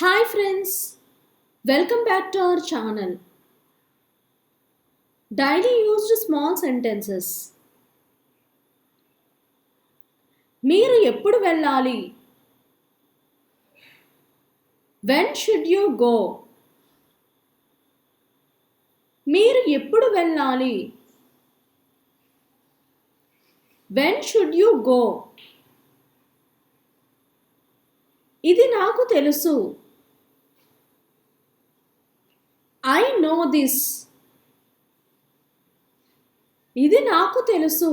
Hi friends welcome back to our channel daily used small sentences మీరు ఎప్పుడు వెళ్ళాలి? When should you go మీరు ఎప్పుడు వెళ్ళాలి? వెన్ షుడ్ యూ గో ఇది నాకు తెలుసు. ఐ నో దిస్ ఇది నాకు తెలుసు.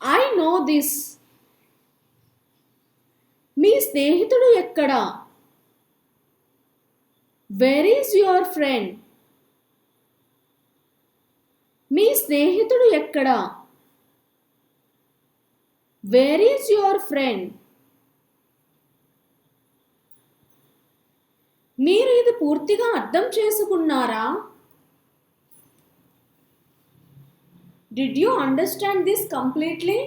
ఐ నో దిస్ మీ స్నేహితుడు ఎక్కడ? వెర్ ఈజ్ యువర్ ఫ్రెండ్ మీ స్నేహితుడు ఎక్కడ? వేర్ ఈజ్ యువర్ ఫ్రెండ్ మీరు ఇది పూర్తిగా అర్థం చేసుకున్నారా? Did you understand this completely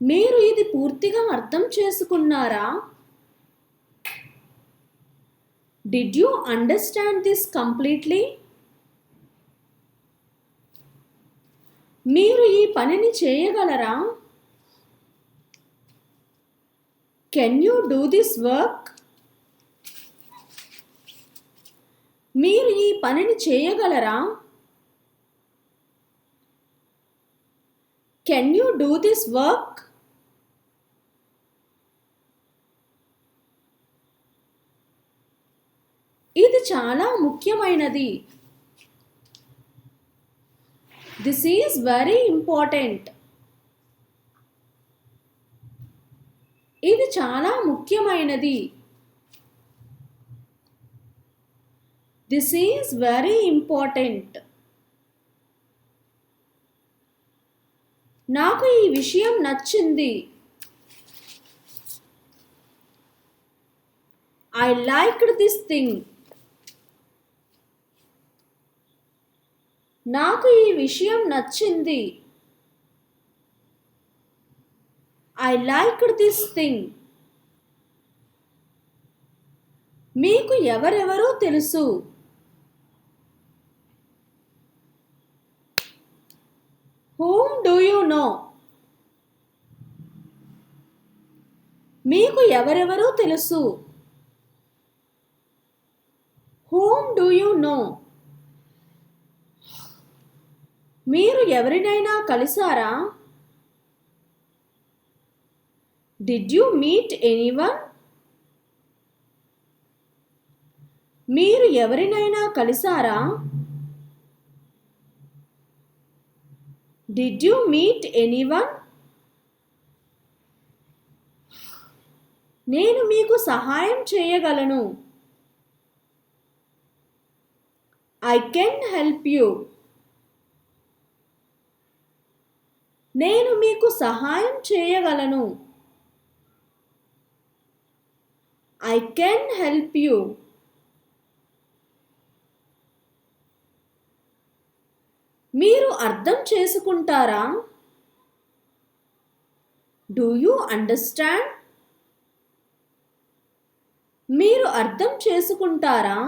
మీరు ఇది పూర్తిగా అర్థం చేసుకున్నారా? Did you understand this completely మీరు ఈ పనిని చేయగలరా? Can you do this work మీరు ఈ పనిని చేయగలరా? Can you do this work ఇది చాలా ముఖ్యమైనది. దిస్ ఈజ్ వెరీ ఇంపార్టెంట్ ఇది చాలా ముఖ్యమైనది. దిస్ ఈజ్ వెరీ ఇంపార్టెంట్ నాకు ఈ విషయం నచ్చింది. ఐ లైక్డ్ దిస్ థింగ్ నాకు ఈ విషయం నచ్చింది. ఐ లైక్డ్ దిస్ థింగ్ మీకు ఎవరెవరో తెలుసు. హూమ్ డూ యూ నో మీకు ఎవరెవరో తెలుసు. హూమ్ డూ యూ నో మీరు ఎవరినైనా కలిసారా? డిడ్ యూ మీట్ ఎనీవన్ మీరు ఎవరినైనా కలిసారా డిడ్ యూ మీట్ ఎనీవన్ నేను మీకు సహాయం చేయగలను. ఐ కెన్ హెల్ప్ యూ నేను మీకు సహాయం చేయగలను. ఐ కెన్ హెల్ప్ యూ మీరు అర్థం చేసుకుంటారా? డూ యూ అండర్స్టాండ్ మీరు అర్థం చేసుకుంటారా?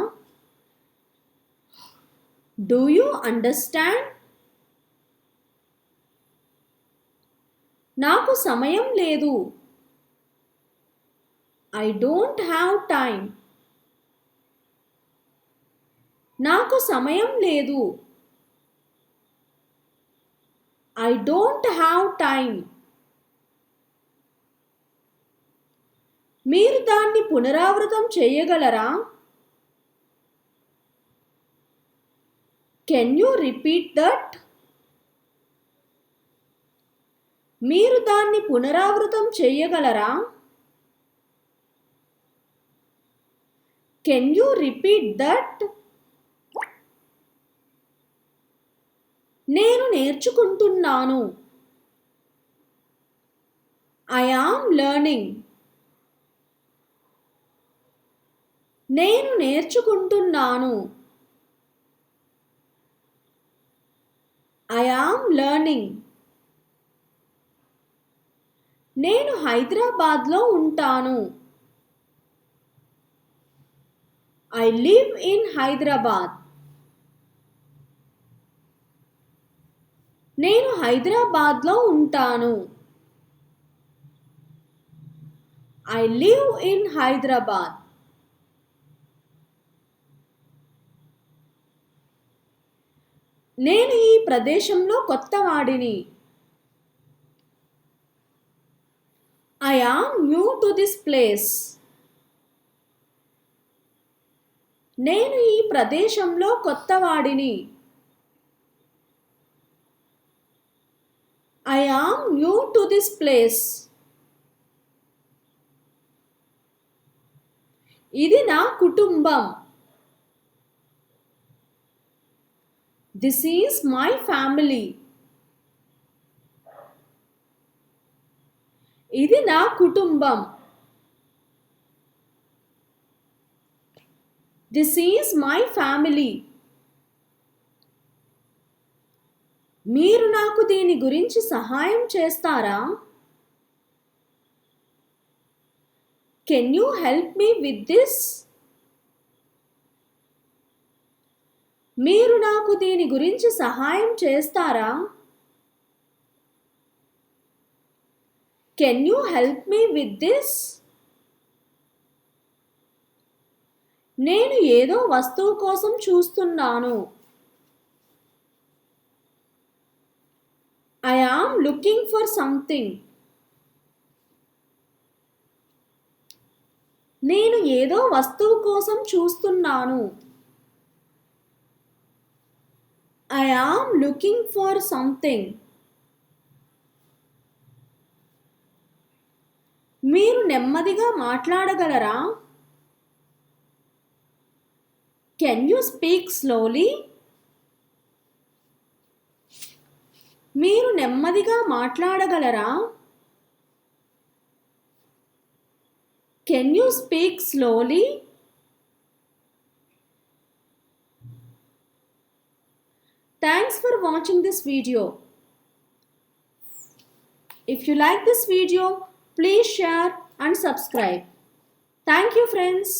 డూ యూ అండర్స్టాండ్ నాకు సమయం లేదు. ఐ డోంట్ హ్యావ్ టైం నాకు సమయం లేదు. ఐ డోంట్ హ్యావ్ టైం మీరు దాన్ని పునరావృతం చేయగలరా? కెన్ యూ రిపీట్ దట్ మీరు దాన్ని పునరావృతం చేయగలరా? కెన్ యూ రిపీట్ దట్ నేను నేర్చుకుంటున్నాను. ఐ ఆమ్ లర్నింగ్ నేను నేర్చుకుంటున్నాను. ఐ ఆమ్ లర్నింగ్ నేను హైదరాబాద్లో ఉంటాను. ఐ లివ్ ఇన్ హైదరాబాద్ నేను హైదరాబాద్లో ఉంటాను. ఐ లివ్ ఇన్ హైదరాబాద్ నేను ఈ ప్రదేశంలో కొత్తవాడిని. I am new to this place నేను ఈ ప్రదేశంలో కొత్తవాడిని. I am new to this place ఇది నా కుటుంబం. దిస్ ఈజ్ మై ఫ్యామిలీ ఇది నా కుటుంబం. దిస్ ఈజ్ మై ఫ్యామిలీ మీరు నాకు దీని గురించి సహాయం చేస్తారా? Can you help me with this మీరు నాకు దీని గురించి సహాయం చేస్తారా? Can you help me with this నేను ఏదో వస్తువు కోసం చూస్తున్నాను. I am looking for something నేను ఏదో వస్తువు కోసం చూస్తున్నాను. I am looking for something మీరు నెమ్మదిగా మాట్లాడగలరా? కెన్ యూ స్పీక్ స్లోలీ మీరు నెమ్మదిగా మాట్లాడగలరా? Can you speak slowly thanks for watching this video if you like this video please share and subscribe thank you friends